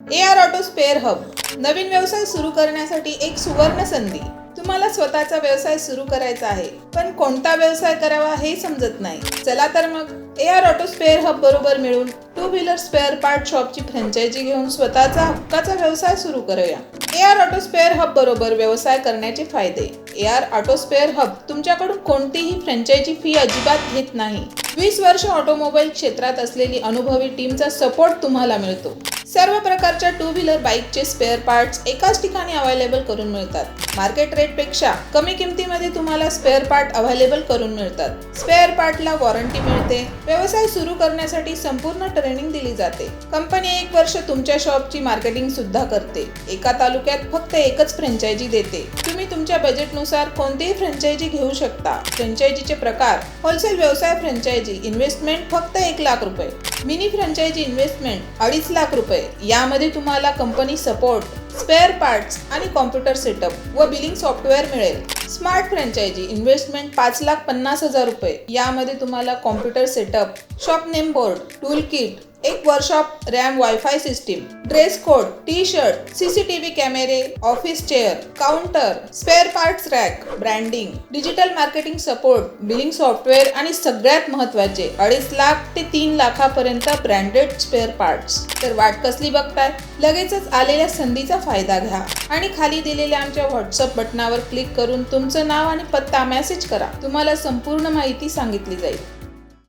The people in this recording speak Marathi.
A R auto spare hub नवीन व्यवसाय सुरू करण्यासाठी एक सुवर्ण संधी. तुम्हाला स्वतःचा व्यवसाय सुरू करायचा आहे पण कोणता व्यवसाय करावा हे समजत नाही. चला तर मग A R auto spare hub बरोबर मिळून टू व्हीलर स्पेअर पार्ट शॉपची फ्रँचायझी घेऊन स्वतःचा हक्काचा व्यवसाय सुरू करूया. A R auto spare hub बरोबर व्यवसाय करण्याचे फायदे. A R auto spare hub तुमच्याकडून कोणतीही फ्रँचायझी फी अजिबात घेत नाही. वीस वर्ष ऑटोमोबाईल क्षेत्रात असलेली अनुभवी टीमचा सपोर्ट तुम्हाला मिळतो. सर्व प्रकारच्या टू व्हीलर बाईकचे स्पेअर पार्ट्स एकाच ठिकाणी अवेलेबल करून मिळतात. मार्केट रेटपेक्षा कमी किमतीमध्ये तुम्हाला स्पेअर पार्ट अवेलेबल करून मिळतात. स्पेअर पार्टला वॉरंटी मिळते. व्यवसाय सुरू करण्यासाठी संपूर्ण ट्रेनिंग दिली जाते. कंपनी एक वर्ष तुमच्या शॉपची मार्केटिंग सुद्धा करते. एका तालुक्यात फक्त एकच फ्रँचायझी देते. तुम्ही तुमच्या बजेटनुसार कोणतीही फ्रँचायझी घेऊ शकता. फ्रँचायझीचे प्रकार होलसेल व्यवसाय फ्रँचायझी इन्व्हेस्टमेंट फक्त एक लाख रुपये. मिनी फ्रँचायझी इन्व्हेस्टमेंट अडीच लाख रुपये. यामध्ये तुम्हाला कंपनी सपोर्ट स्पेअर पार्ट्स आणि कॉम्प्युटर सेटअप व बिलिंग सॉफ्टवेअर मिळेल. स्मार्ट फ्रँचायझी इन्व्हेस्टमेंट पाच लाख पन्नास हजार रुपये. यामध्ये तुम्हाला computer setup shop name board tool kit एक workshop RAM WiFi system dress code T shirt CCTV कॅमेरे office chair counter spare parts rack branding digital marketing support billing software आणि सगळ्यात महत्त्वाचे अडीच लाख ते तीन लाखापर्यंत ब्रँडेड स्पेअर पार्ट्स तर वाट कसली बघताय? लगेचच आलेल्या संधीचा फायदा घ्या आणि खाली दिलेल्या आमच्या व्हॉट्सअप बटनावर क्लिक करून तुमचं नाव आणि पत्ता मेसेज करा. तुम्हाला संपूर्ण माहिती सांगितली जाईल.